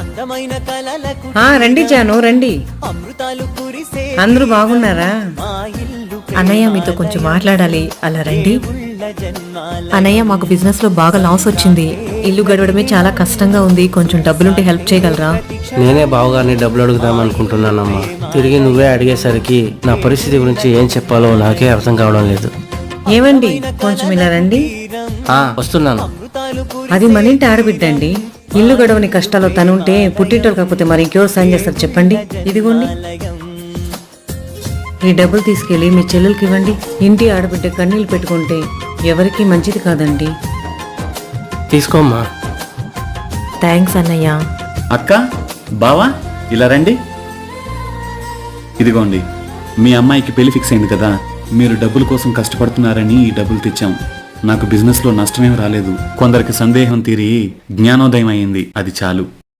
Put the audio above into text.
అందమైన కలలకు ఆ రండి జాను రండి. అమృతాలు కురిసే అందరూ బాగున్నారా? అన్నయ్య మీతో కొంచెం మాట్లాడాలి. అలా రండి. అన్నయ్య మాకు బిజినెస్లో బాగా లాస్ వచ్చింది. ఇల్లు గడవడమే చాలా కష్టంగా ఉంది. కొంచెం డబ్బులుంటే హెల్ప్ చేయగలరా? నేనే బావగారిని డబ్బులు అడుగుదాం అనుకుంటున్నానమ్మా తిరిగి నువ్వే అడిగేసరికి నా పరిస్థితి గురించి ఏం చెప్పాలో నాకే అర్థం కావడం లేదు. ఏమండి? కొంచెం ఇలా రండి. ఆ వస్తున్నాను. అది మన ఇంటి ఆడబిడ్డ అండి ఇల్లు గడవని కష్టాలు తనుంటే పుట్టింటోరు కాకపోతే మరి ఇంకెవరు సాయం చేస్తారు చెప్పండి? ఇదిగోండి. ఈ డబ్బులు తీసుకెళ్ళి మీ చెల్లెలకి ఇవ్వండి. ఇంటి ఆడబిడ్డ కన్నీళ్ళు పెట్టుకుంటే ఎవరికీ మంచిది కాదండి. తీసుకోమ్మా. థ్యాంక్స్ అన్నయ్య. అక్క బావా ఇలా రండి. ఇదిగోండి మీ అమ్మాయికి పెళ్ళి ఫిక్స్ అయింది కదా మీరు డబ్బుల కోసం కష్టపడుతున్నారని ఈ డబ్బులు తెచ్చాం. నాకు బిజినెస్లో నష్టమేం రాలేదు. కొందరికి సందేహం తీరి జ్ఞానోదయం అయింది. అది చాలు.